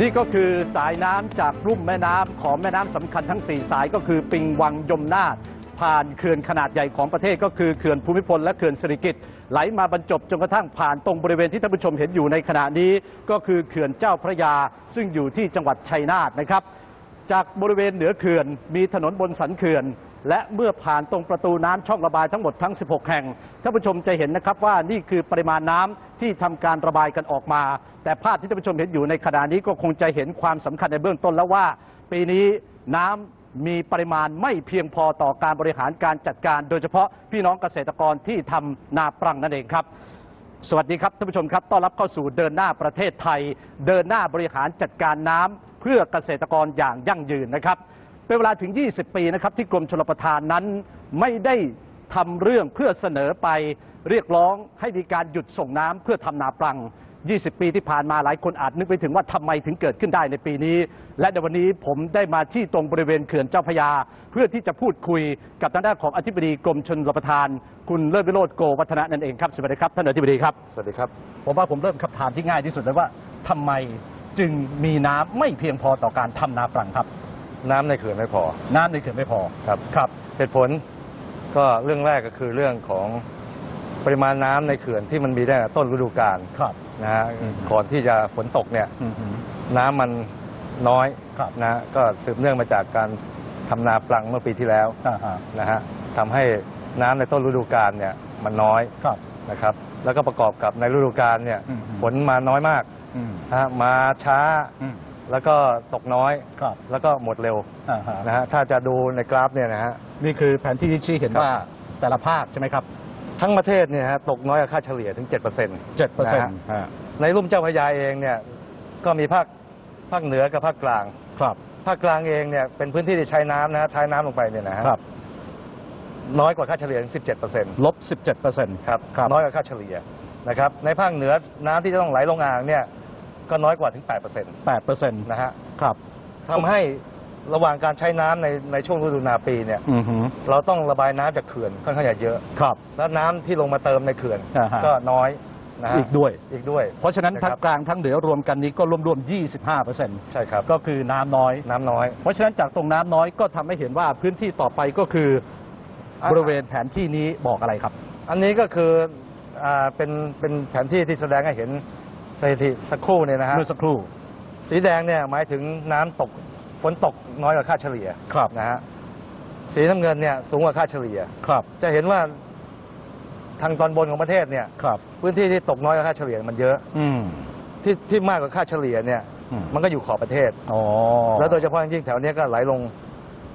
นี่ก็คือสายน้ำจากรุ่มแม่น้ำของแม่น้ำสำคัญทั้ง 4 สายก็คือปิงวังยมนาถผ่านเขื่อนขนาดใหญ่ของประเทศก็คือเขื่อนภูมิพลและเขื่อนสิริกิติ์ไหลมาบรรจบจนกระทั่งผ่านตรงบริเวณที่ท่านผู้ชมเห็นอยู่ในขณะนี้ ก็คือเขื่อนเจ้าพระยา ซึ่งอยู่ที่จังหวัดชัยนาทนะครับ จากบริเวณเหนือเขื่อนมีถนนบนสันเขื่อน และเมื่อผ่านตรงประตูน้ำช่องระบายทั้งหมดทั้ง 16 แห่งท่านผู้ชมจะเห็นนะครับว่านี่คือปริมาณน้ำที่ทำการระบายกันออกมา แต่ภาพที่ท่านผู้ชมเห็นอยู่ในขณะนี้ก็คงจะเห็นความสำคัญในเบื้องต้นแล้วว่า ปีนี้น้ำมีปริมาณไม่เพียงพอต่อการบริหารการจัดการ โดยเฉพาะพี่น้องเกษตรกรที่ทำนาปรังนั่นเองครับ สวัสดีครับท่านผู้ชมครับ ต้อนรับเข้าสู่เดินหน้าประเทศไทย เดินหน้าบริหารจัดการน้ำเพื่อเกษตรกรอย่างยั่งยืนนะครับ เป็นเวลาถึง 20 ปีนะครับที่กรมชลประทานนั้นไม่ได้ทำเรื่องเพื่อเสนอไปเรียกร้องให้มีการหยุดส่งน้ำเพื่อทำนาปรัง 20 ปีที่ผ่านมาหลายคนอาจนึกไปถึงว่าทำไมถึงเกิดขึ้นได้ในปีนี้ และในวันนี้ผมได้มาที่ตรงบริเวณเขื่อนเจ้าพระยา เพื่อที่จะพูดคุยกับทางด้านของอธิบดีกรมชลประทาน คุณเลิศวิโรจน์โกวัฒนะนั่นเองครับสวัสดีครับท่านอธิบดีครับสวัสดีครับผมว่าผมเริ่มคำถามที่ง่ายที่สุดเลยว่าทำไมจึงมีน้ำไม่เพียงพอต่อการทำนาปรังครับ น้ำในเขื่อนไม่พอ น้ำในเขื่อนไม่พอครับครับเหตุผลก็เรื่องแรกก็คือเรื่องของปริมาณน้ำในเขื่อนที่มันมีได้ต้นฤดูกาลครับ นะฮะอืม ก่อนที่จะฝนตกเนี่ย อืมฮึน้ำมันน้อยครับ นะฮะก็สืบเนื่องมาจากการทำนาปลังเมื่อปีที่แล้วอ่าฮะนะฮะทำให้น้ำในต้นฤดูกาลเนี่ยมันน้อยครับ นะครับ แล้วก็ประกอบกับในฤดูกาลเนี่ยอืม ฝนมาน้อยมากอืมนะฮะมาช้าอืมแล้วก็ตกน้อย ครับแล้วก็หมดเร็วอ่าฮะนะฮะถ้าจะดูในกราฟเนี่ยนะฮะ นี่คือแผนที่ที่ชี้เห็นครับ ว่าแต่ละภาคใช่ไหมครับ ทั้งประเทศเนี่ยฮะตกน้อยกว่าค่าเฉลี่ยถึง 7%เเจ็ดเปอร์เซ็นต์ในรุ่มเจ้าพระยาเองเนี่ยก็มีภาคภาคเหนือกับภาคกลาง ครับ ภาคกลางเองเนี่ยเป็นพื้นที่ที่ใช้น้ำนะฮะท้ายน้ำลงไปเนี่ยนะฮะครับน้อยกว่าค่าเฉลี่ยถึง 17%ลบสิบเจ็ดเปอร์เซ็นต์ครับครับน้อยกว่าค่าเฉลี่ยนะครับในภาคเหนือน้ำที่จะต้องไหลลงอ่างเนี่ยก็น้อยกว่าถึง 8%แปดเปอร์เซ็นต์นะฮะครับ ทำให้ ระหว่างการใช้น้ำในในช่วงฤดูนาปีเนี่ยอือฮึเราต้องระบายน้ำจากเขื่อนค่อนข้างจะเยอะ ครับ แล้วน้ำที่ลงมาเติมในเขื่อนอ่าฮะ ก็น้อยนะฮะอีกด้วย อีกด้วยเพราะฉะนั้นนะคทั้รังบกลางทั้งเหนือรวมกันนี้ก็รวมๆ25เปอร์เซ็นต์ใช่ครับก็คือน้ำน้อย น้ำน้อย เพราะฉะนั้นจากตรงน้ำน้อยก็ทำให้เห็นว่าพื้นที่ต่อไปก็คืออะบริเวณแผนที่นี้บอกอะไรครับ อันนี้ก็คืออ่าเป็นเป็นแผนที่ที่แสดงให้เห็นสถิติสักครู่เนี่ยนะฮะเมื่อสักครู่ สีแดงเนี่ยหมายถึงน้ำตก ฝนตกน้อยกว่าค่าเฉลี่ยครับนะฮะสีน้ำเงินเนี่ยสูงกว่าค่าเฉลี่ย ครับ จะเห็นว่าทางตอนบนของประเทศเนี่ย ครับ พื้นที่ที่ตกน้อยกว่าค่าเฉลี่ยมันเยอะ อืม ที่ที่มากกว่าค่าเฉลี่ยเนี่ย อืม มันก็อยู่ขอบประเทศ อ๋อแล้วโดยเฉพาะอย่างยิ่งแถวเนี้ยก็ไหลลง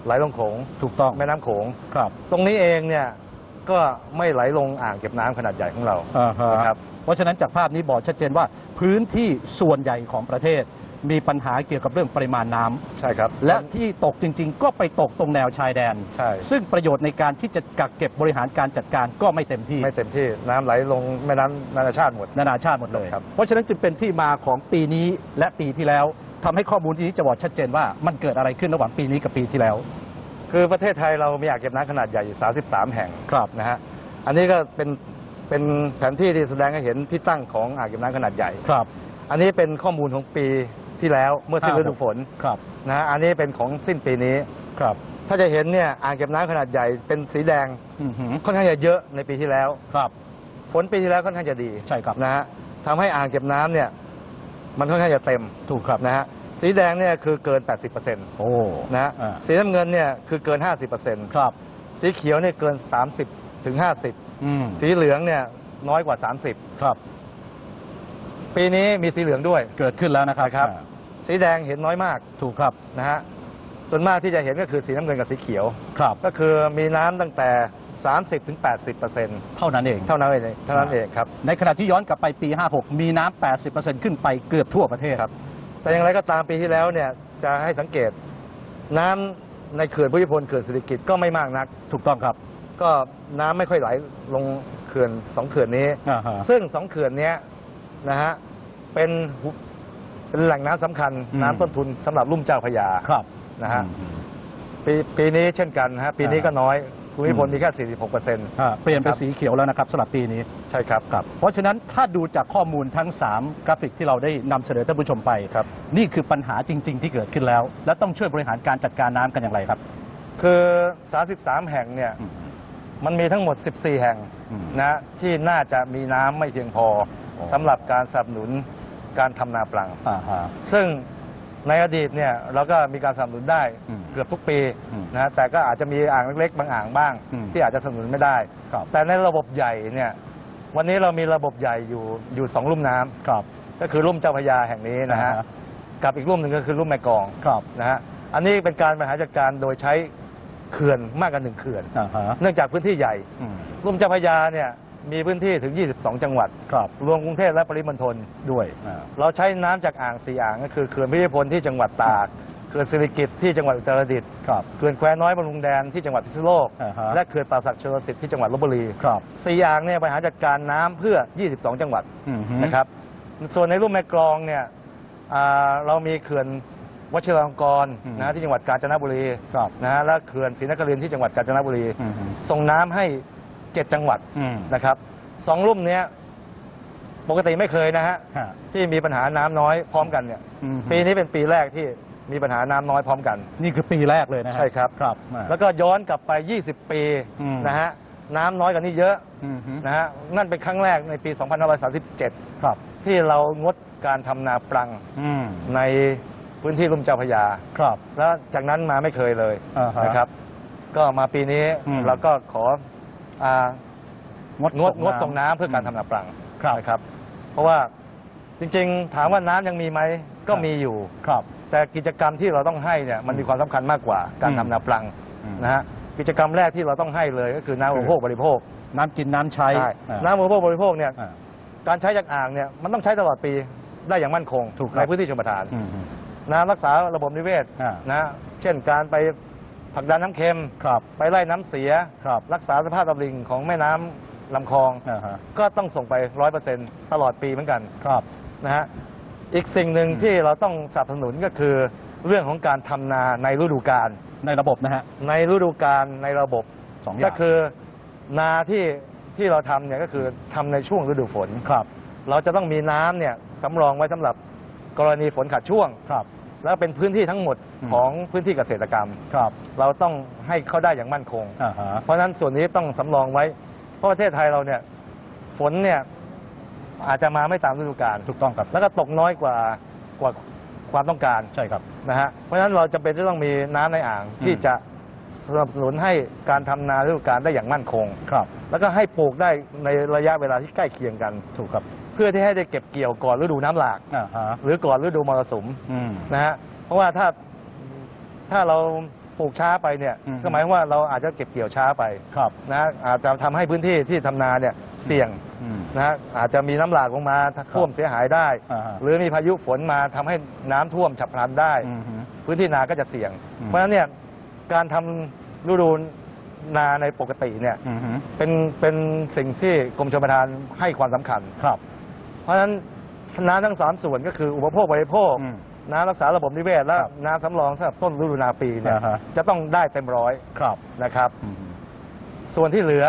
ไหลลงโขงถูกต้องแม่น้ำโขง ครับตรงนี้เองเนี่ยก็ไม่ไหลลงอ่างเก็บน้ำขนาดใหญ่ของเราอ่าฮะนะครับ เพราะฉะนั้นจากภาพนี้บอกชัดเจนว่าพื้นที่ส่วนใหญ่ของประเทศ มีปัญหาเกี่ยวกับเรื่องปริมาณน้ำใช่ครับ และที่ตกจริง ๆ ก็ไปตกตรงแนวชายแดน ใช่ ซึ่งประโยชน์ในการที่จะกักเก็บบริหารการจัดการก็ไม่เต็มที่ ไม่เต็มที่น้ำไหลลงแม่น้ำนานาชาติหมด นานาชาติหมดเลย ครับ เพราะฉะนั้นจึงเป็นที่มาของปีนี้และปีที่แล้วทำให้ข้อมูลที่นี้จะบอกชัดเจนว่ามันเกิดอะไรขึ้นระหว่างปีนี้กับปีที่แล้ว คือประเทศไทยเรามีอ่างเก็บน้ำขนาดใหญ่อยู่33 แห่งครับ นะฮะอันนี้ก็เป็นเป็นแผนที่ที่แสดงให้เห็นที่ตั้งของอ่างเก็บน้ำขนาดใหญ่ ครับ อันนี้เป็นข้อมูลของปี ที่แล้วเมื่อสิ้นฤดูฝนครับนะฮะอันนี้เป็นของสิ้นปีนี้ครับ ถ้าจะเห็นเนี่ยอ่างเก็บน้ำขนาดใหญ่เป็นสีแดงอือหือค่อนข้างจะเยอะในปีที่แล้วครับฝนปีที่แล้วค่อนข้างจะดีใช่ครับนะฮะทำให้อ่างเก็บน้ำเนี่ย มันค่อนข้างจะเต็มถูกครับนะฮะสีแดงเนี่ยคือเกิน 80%นโอ้ะฮะอ่าสีน้ำเงินเนี่ยคือเกิน 50%ครับ สีเขียวเนี่ยเกิน 30ถึง50อืมสีเหลืองเนี่ยน้อยกว่าครับ30ปีนี้มีสีเหลืองด้วยเกิดขึ้นแล้วนะครับนะครับอ่า สีแดงเห็นน้อยมากถูกครับนะฮะส่วนมากที่จะเห็นก็คือสีน้ำเงินกับสีเขียวครับก็คือมีน้ำตั้งแต่ 30ถึง80เปอร์เซ็นต์เท่านั้นเอง เท่านั้นเองเท่านั้นเองครับ ในขณะที่ย้อนกลับไปปี 56 มีน้ำ 80%ขึ้นไปเกือบทั่วประเทศครับ แต่อย่างไรก็ตามปีที่แล้วเนี่ยจะให้สังเกตน้ำในเขื่อนพุทธิพลเขื่อนสิริกิตก็ไม่มากนัก ถูกต้องครับ ก็น้ำไม่ค่อยไหลลงเขื่อนสองเขื่อนนี้ อ่าฮะ ซึ่งสองเขื่อนเนี้ยนะฮะเป็นหุ เป็นแหล่งน้ำสำคัญอืม น้ำต้นทุนสำหรับลุ่มเจ้าพระยาครับ นะฮะอืม ปีปีนี้เช่นกันนะฮะปีนี้อ่าก็น้อยภูมิพลมีแค่ 46เปอร์เซ็นต์อ่าเปลี่ยนเป็นครับสีเขียวแล้วนะครับสำหรับปีนี้ ใช่ครับครับ เพราะฉะนั้นถ้าดูจากข้อมูลทั้ง 3 กราฟิกที่เราได้นำเสนอท่านผู้ชมไปครับ นี่คือปัญหาจริง ๆ ที่เกิดขึ้นแล้ว และต้องช่วยบริหารการจัดการน้ำกันอย่างไรครับ คือ 33 แห่งเนี่ยอืมมันมีทั้งหมด 14 แห่งอืมนะที่น่าจะมีน้ำไม่เพียงพอโอ้สำหรับการสนับสนุน การทำนาปลัง อ่าฮะ ซึ่งในอดีตเนี่ยเราก็มีการสนับสนุนได้อืมเกือบทุกปีอืมนะแต่ก็อาจจะมีอ่างเล็กๆ บางอ่างบ้าง อืมที่อาจจะสนับสนุนไม่ได้ ครับ แต่ในระบบใหญ่เนี่ยวันนี้เรามีระบบใหญ่อยู่อยู่สองลุ่มน้ำครับ ก็คือลุ่มเจ้าพระยาแห่งนี้นะฮะอ่าฮะ กับอีกลุ่มหนึ่งก็คือลุ่มแม่กลองครับนะฮะอันนี้เป็นการบริหารจัดการโดยใช้เขื่อนมากกว่าหนึ่งเขื่อน อ่าฮะเนื่องจากพื้นที่ใหญ่ อืม ลุ่มเจ้าพระยาเนี่ย มีพื้นที่ถึง 22 จังหวัด ครับ รวมกรุงเทพและปริมณฑลด้วย อ่า เราใช้น้ำจากอ่างสี่อ่างก็คือเขื่อนพิพิพลที่จังหวัดตากเขื่อนสิริกิติ์ที่จังหวัดอุตรดิตถ์ครับ เขื่อนแควน้อยบำรุงแดนที่จังหวัดพิษณุโลก อ่าฮะ และเขื่อนป่าศักดิ์ชลสิทธิ์ที่จังหวัดลบบุรีครับสี่อ่างเนี่ยบริหารจัดการน้ำเพื่อ 22 จังหวัดอืมฮึนะครับ ส่วนในรุ่มแม่กลองเนี่ยอ่าเรามีเขื่อนวชิรลงกรณ์อืม นะที่จังหวัดกาญจนบุรี ครับ นะฮะและเขื่อนศรีนครินทร์ที่จังหวัดกาญจนบุรี อืมฮึส่งน้ำให้ เจ็ดจังหวัดอืม นะครับสองรุ่มเนี้ยปกติไม่เคยนะฮะฮะ ที่มีปัญหาน้ำน้อยพร้อมกันเนี่ย อืมฮึปีนี้เป็นปีแรกที่มีปัญหาน้ำน้อยพร้อมกัน นี่คือปีแรกเลยนะฮะใช่ครับ ครับอ่าแล้วก็ย้อนกลับไป 20 ปีอืม นะฮะน้ำน้อยกว่านี้เยอะอืมฮึนะฮะนั่นเป็นครั้งแรกในปี 2537 ครับ ที่เรางดการทำนาปลังอืมในพื้นที่ลุ่มเจ้าพระยา ครับ แล้วจากนั้นมาไม่เคยเลยอ่าฮะนะครับ ก็มาปีนี้อืม เราก็ขอ อ่างดงดงดส่งน้ำเพื่อการทำนาปลังครับนะครับ เพราะว่าจริงๆ ถามว่าน้ำยังมีไหมก็มีอยู่ ครับ แต่กิจกรรมที่เราต้องให้เนี่ยมันมีความสำคัญมากกว่าการอืมทำนาปลังอืม นะฮะกิจกรรมแรกที่เราต้องให้เลยก็คือน้ำอุปโภคบริโภคน้ำกินน้ำใช้ใช่อ่าน้ำอุปโภคบริโภคเนี่ย อ่า การใช้จากอ่างเนี่ยมันต้องใช้ตลอดปีได้อย่างมั่นคงถูกครับ ในพื้นที่ชนประทานอืมฮึน้ำรักษาระบบนิเวศอ่านะเช่นการไป ผลักดันน้ำเค็ม ครับ ไปไล่น้ำเสีย ครับ รักษาสภาพลำลิงของแม่น้ำลำคลอง อ่าฮะ ก็ต้องส่งไปร้อยเปอร์เซ็นตลอดปีเหมือนกันครับ นะฮะอีกสิ่งหนึ่งอืม ที่เราต้องสนับสนุนก็คือ เรื่องของการทำนาในฤดูกาลในระบบนะฮะในฤดูกาลในระบบ สองอย่างก็คือนาที่ที่เราทำเนี่ยก็คือทำในช่วงฤดูฝน ครับ เราจะต้องมีน้ำเนี่ยสำรองไว้สำหรับกรณีฝนขาดช่วง ครับ แล้วเป็นพื้นที่ทั้งหมดอืมของพื้นที่เกษตรกรรม ครับ เราต้องให้เขาได้อย่างมั่นคง อ่าฮะ เพราะฉะนั้นส่วนนี้ต้องสำรองไว้ เพราะประเทศไทยเราเนี่ยฝนเนี่ยอาจจะมาไม่ตามฤดูกาลถูกต้องครับ แล้วก็ตกน้อยกว่ากว่าความต้องการใช่ครับ นะฮะเพราะฉะนั้นเราจำเป็นจะต้องมีน้ำในอ่างอืม ที่จะสนับสนุนให้การทำนาฤดูกาลได้อย่างมั่นคง ครับ แล้วก็ให้ปลูกได้ในระยะเวลาที่ใกล้เคียงกัน ถูกครับ เพื่อที่ให้ได้เก็บเกี่ยวก่อนฤดูน้ำหลาก อ่าฮะหรือก่อนฤดูมรสุมอืม นะฮะเพราะว่าถ้าถ้าเราปลูกช้าไปเนี่ยอืม ก็หมายความว่าเราอาจจะเก็บเกี่ยวช้าไปครับนะฮะอาจจะทำให้พื้นที่ที่ทำนาเนี่ยเสี่ยงอืม นะฮะอาจจะมีน้ำหลากลงมาท่วมเสียหายได้ อ่าฮะ หรือมีพายุฝนมาทำให้น้ำท่วมฉับพลันได้ อืมฮึ พื้นที่นาก็จะเสี่ยง อืม เพราะฉะนั้นเนี่ยการทำฤดูนาในปกติเนี่ย อืมฮึเป็นเป็นสิ่งที่กรมชลประทานให้ความสำคัญ ครับ เพราะฉะนั้นน้ำทั้งสามส่วนก็คืออุปโภคบริโภค อืมน้ำรักษาระบบนิเวศและครับน้ำสำรองสำหรับต้นฤดูนาปีเนี่ยอ่าฮะ จะต้องได้เต็มร้อยครับนะครับ อืมฮึส่วนที่เหลือ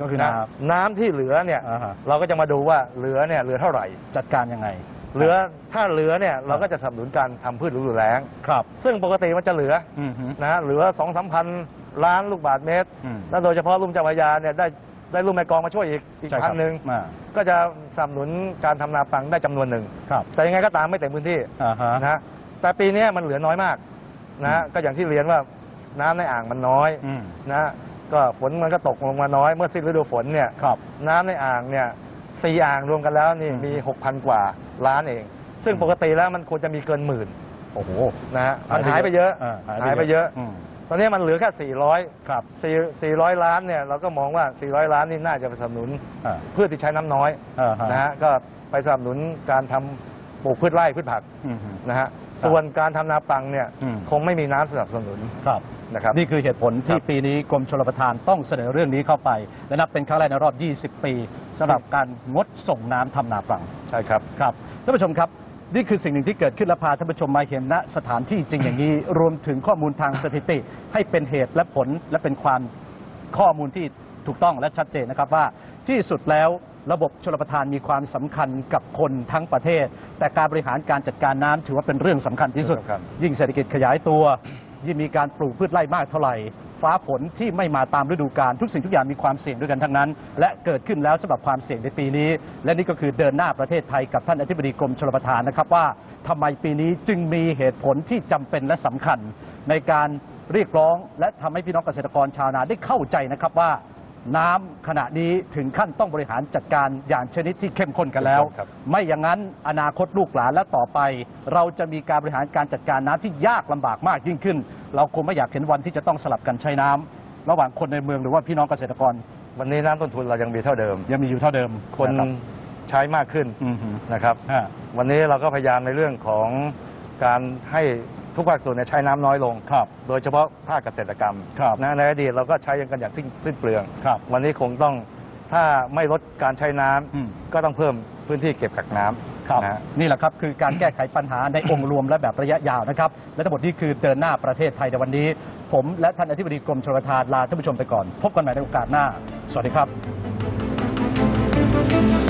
ก็คือนะน้น้ำที่เหลือเนี่ยอ่าฮะ เราก็จะมาดูว่าเหลือเนี่ยเหลือเท่าไหร่ำจัดการยังไงเหลือถ้าเหลือเนี่ยเราก็จะสนับสนุนการทำพืชฤดูแล้ง ครับซึ่งปกติมันจะเหลืออืมฮึ นะฮะเหลือสองสามพันล้านลูกบาทเมตร อืม แล้วโดยเฉพาะลุ่มเจ้าพระยาเนี่ยได้ ได้ลุ่มแม่กลองมาช่วยอีกอีกใช่คพัรันบหนึ่งอ่า ก็จะสนับสนุนการทำนาปังได้จำนวนหนึ่ง ครับแต่ยังไงก็ตามไม่เต็มพื้นที่อ่าฮะ นะฮะแต่ปีนี้มันเหลือน้อยมากนะฮะอืมก็อย่างที่เรียนว่าน้ำในอ่างมันน้อยอืม นะฮะก็ฝนมันก็ตกลงมาน้อยเมื่อสิ้นฤดูฝนเนี่ย ครับ น้ำในอ่างเนี่ยสี่อ่างรวมกันแล้วนี่อืมมีหกพันกว่าล้านเอง ซึ่งอืม ปกติแล้วมันควรจะมีเกินหมื่นโอ้โหนะฮะมันหายไปเยอะาหายไปเยอะม ตอนนี้มันเหลือแค่สี่ร้อยครับสี่สี่ร้อยล้านเนี่ยเราก็มองว่าสี่ร้อยล้านนี่น่าจะไปสนับสนุนอ่าพืชที่ใช้น้ำน้อยอ่าฮะนะฮะก็ไปสนับสนุนการทำปลูกพืชไร่พืชผักอืมฮึ นะฮะครับส่วนการทำนาปังเนี่ยอืม คงไม่มีน้ำสนับสนุนครับ นะครับ นี่คือเหตุผลที่ครับปีนี้กรมชลประทานต้องเสนอเรื่องนี้เข้าไป และนับเป็นครั้งแรกในรอบ 20 ปีสำหรับการงดส่งน้ำทำนาปลัง ใช่ครับ ครับท่านผู้ชมครับ นี่คือสิ่งหนึ่งที่เกิดขึ้นและพาท่านผู้ชมมาเห็นณสถานที่จริงอย่างนี้ รวมถึงข้อมูลทางสถิติ ให้เป็นเหตุและผลและเป็นความข้อมูลที่ถูกต้องและชัดเจนนะครับว่าที่สุดแล้วระบบชลประทานมีความสำคัญกับคนทั้งประเทศ แต่การบริหารการจัดการน้ำถือว่าเป็นเรื่องสำคัญที่สุดสำคัญยิ่งเศรษฐกิจขยายตัว ยิ่งมีการปลูกพืชไร่มากเท่าไหร่ ฟ้าฝนที่ไม่มาตามฤดูกาลทุกสิ่งทุกอย่างมีความเสี่ยงด้วยกันทั้งนั้น และเกิดขึ้นแล้วสำหรับความเสี่ยงในปีนี้ และนี่ก็คือเดินหน้าประเทศไทยกับท่านอธิบดีกรมชลประทานนะครับว่าทำไมปีนี้จึงมีเหตุผลที่จำเป็นและสำคัญ ในการเรียกร้อง และทำให้พี่น้องเกษตรกรชาวนาได้เข้าใจนะครับว่า น้ำขณะนี้ถึงขั้นต้องบริหารจัดการอย่างชนิดที่เข้มข้นกันแล้วครับไม่อย่างนั้นอนาคตลูกหลานและต่อไป เราจะมีการบริหารการจัดการน้ำที่ยากลำบากมากยิ่งขึ้น เราคงไม่อยากเห็นวันที่จะต้องสลับกันใช้น้ำระหว่างคนในเมืองหรือว่าพี่น้องเกษตรกร วันนี้น้ำต้นทุนเรายังมีเท่าเดิม ยังมีอยู่เท่าเดิม คนรับใช้มากขึ้นอือฮึนะครับฮะวันนี้เราก็พยายามในเรื่องของการให้ ทุกภาคส่วนเนี่ยใช้น้ำน้อยลงครับโดยเฉพาะภาคเกษตรกรรมครับนะในอดีตเราก็ใช้กันอย่างสิ้นสิ้นเปลืองครับวันนี้คงต้องถ้าไม่ลดการใช้น้ำอืมก็ต้องเพิ่มพื้นที่เก็บกักน้ำครับนะฮะนี่แหละครับคือการแก้ไขปัญหาในองค์รวมและแบบระยะยาวนะครับ และทั้งหมดนี้คือเดินหน้าประเทศไทยในวันนี้ ผมและท่านอธิบดีกรมชลประทานลาท่านผู้ชมไปก่อน พบกันใหม่ในโอกาสหน้า สวัสดีครับ